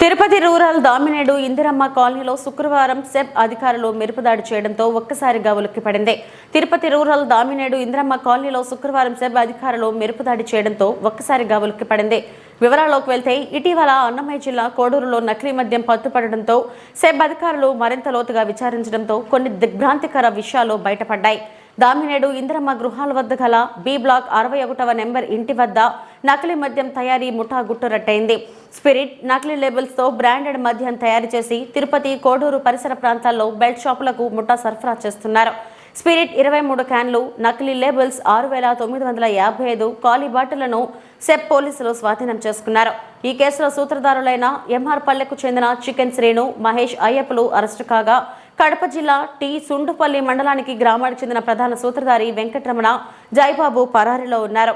Tirupati rural Damineedu Indiramma కాలనీలో శుక్రవారం SEB అధికారులు మెరుపుదాడి చేయడంతో ఒక్కసారిగా ఉలిక్కిపడింది తిరుపతి రూరల్ దామినేడు ఇందిరమ్మ కాలనీలో శుక్రవారం సెబ్ అధికారులు మెరుపుదాడి చేయడంతో ఒక్కసారిగా ఉలిక్కిపడింది వివరాల్లోకి వెళ్తే ఇటీవల అన్నమయ్య జిల్లా కోడూరులో నకిలీ మద్యం పట్టుపడడంతో సెబ్ అధికారులు మరింత లోతుగా విచారించడంతో కొన్ని దిగ్భ్రాంతికర విషయాలు బయటపడ్డాయి. దామినేడు ఇందిరమ్మ గృహాల వద్ద గల బి బ్లాక్ అరవై ఒకటవ నెంబర్ ఇంటి వద్ద నకిలీ మద్యం తయారీ ముఠా గుట్టురట్టయింది స్పిరిట్ నకిలీ లేబుల్స్తో బ్రాండెడ్ మద్యం తయారు చేసి తిరుపతి కోడూరు పరిసర ప్రాంతాల్లో బెల్ట్ షాపులకు ముఠా సరఫరా చేస్తున్నారు. స్పిరిట్ ఇరవై మూడు క్యాన్లు నకిలీ లేబుల్స్ ఆరు వేల తొమ్మిది వందల యాభై ఐదు ఖాళీ బాటిళ్ళను సెప్ పోలీసులు స్వాధీనం చేసుకున్నారు. ఈ కేసులో సూత్రధారులైన ఎంఆర్ పల్లెకు చెందిన చికెన్ శ్రీను మహేష్ అయ్యప్పలు అరెస్టు కాగా కడప జిల్లా టి సుండుపల్లి మండలానికి గ్రామానికి చెందిన ప్రధాన సూత్రధారి వెంకటరమణ జైబాబు పరారిలో ఉన్నారు.